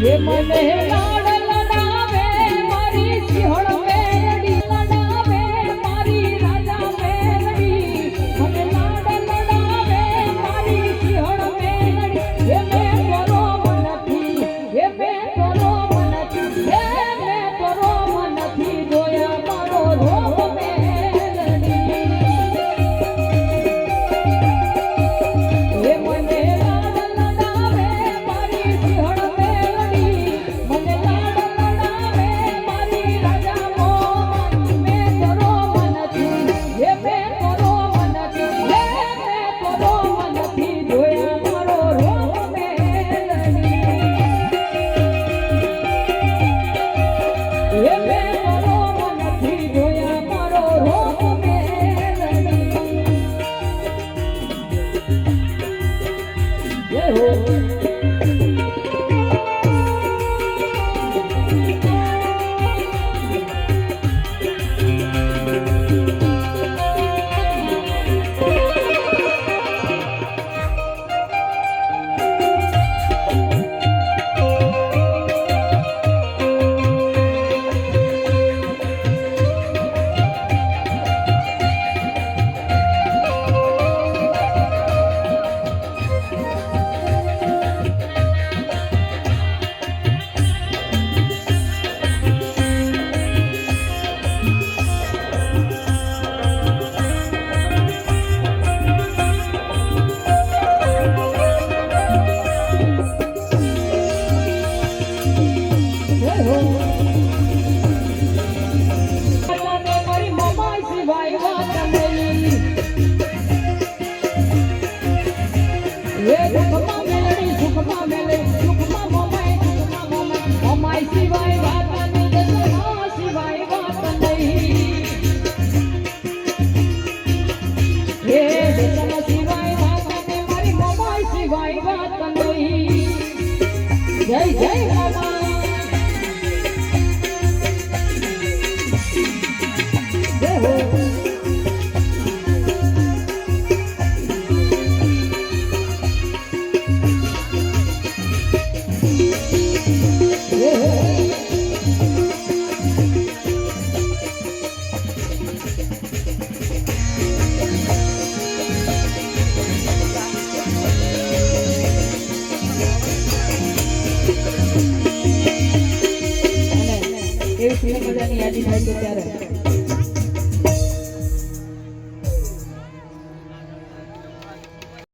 હે મને લાડ લડાવે મારી સિંહણ Yay, yay. મજાની યાદી થાય છે ત્યારે.